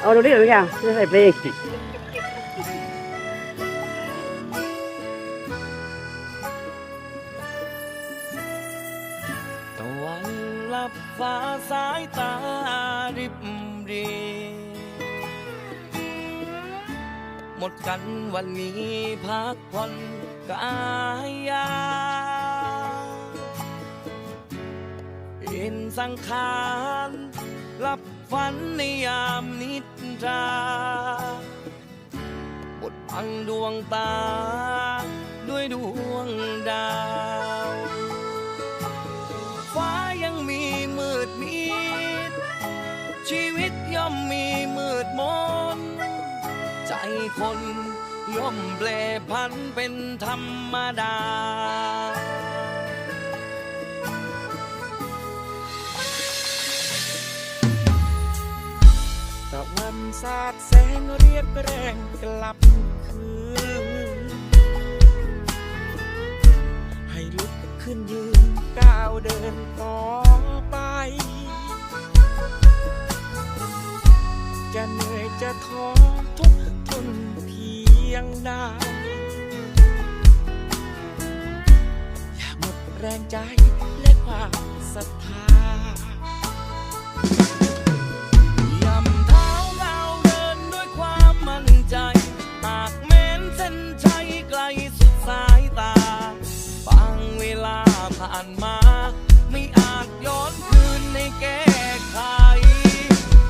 เอาดูดิดูยังจะใส่เพลงตะวันลับฟ้าสายตาริบเรีหมดกันวันนี้พักผ่อนกายยาเห็นสังขารลับ ฝันในยามนิทราบดบังดวงตา ด้วยดวงดาว ฟ้ายังมีมืดมิด ชีวิตย่อมมีมืดมน ใจคนย่อมแปรพันเป็นธรรมดาะวันสาดแสงเรียกแรงกลับคืน ให้ลุกขึ้นยืนก้าวเดินต่อไป จะเหนื่อยจะท้อทุกทนเพียงใดอย่าหมดแรงใจและความศรัทธา ไม่อาจย้อนคืนในแก้ไข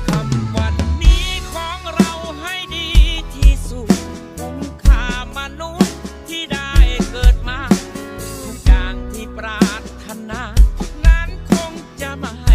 คำวันนี้ของเราให้ดีที่สุดคุ้มค่ามนุษย์ที่ได้เกิดมา ทุกอย่างที่ปรารถนา นั้นคงจะมา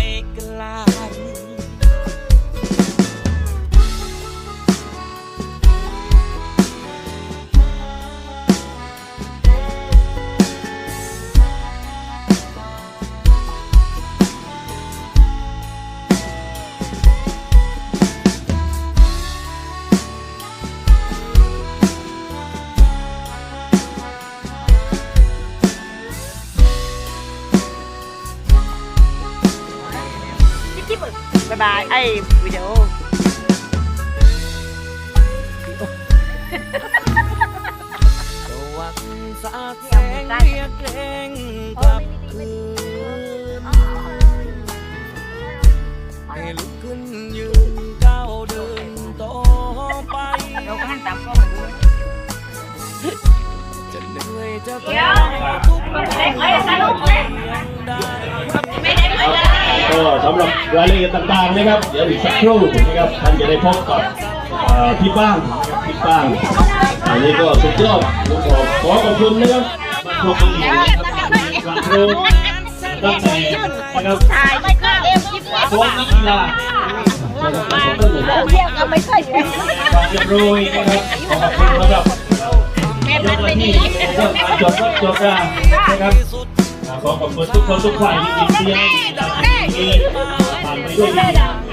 บายไอ้วิดีโอสาดแสงเรียกแรงกลับคืนให้ลุกขึ้นยืนก้าวเดินต่อไปเราก็หันตามกล้องมาดูจะเหนื่อยจะท้อทุก รับรายละเอียดต่างๆนะครับ เดี๋ยวอีกสักครู่นะครับท่านจะได้พบกับเอ่อพี่ป้างนะครับพี่ป้างอันนี้ก็สุดยอดผมขอขอขอบคุณนะครับมาพบกันอีกนะครับหลังครูตั้งแต่นะครับถ่ายไม่ก็เอ็มจิ๊บซ้อมนักกีฬานะครับขอบคุณนะครับเรียกก็ไม่ใช่เลยความเรียบร้อยนะครับขอขอบคุณสำหรับเจ้าหน้าที่เรื่องการจดรถจดรานะครับขอขอบคุณทุกคนทุกฝ่ายที่ยินดีให้ ก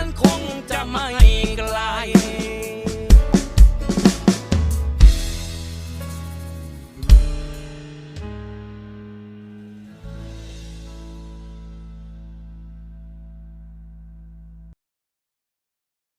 ั้นคงจะไม่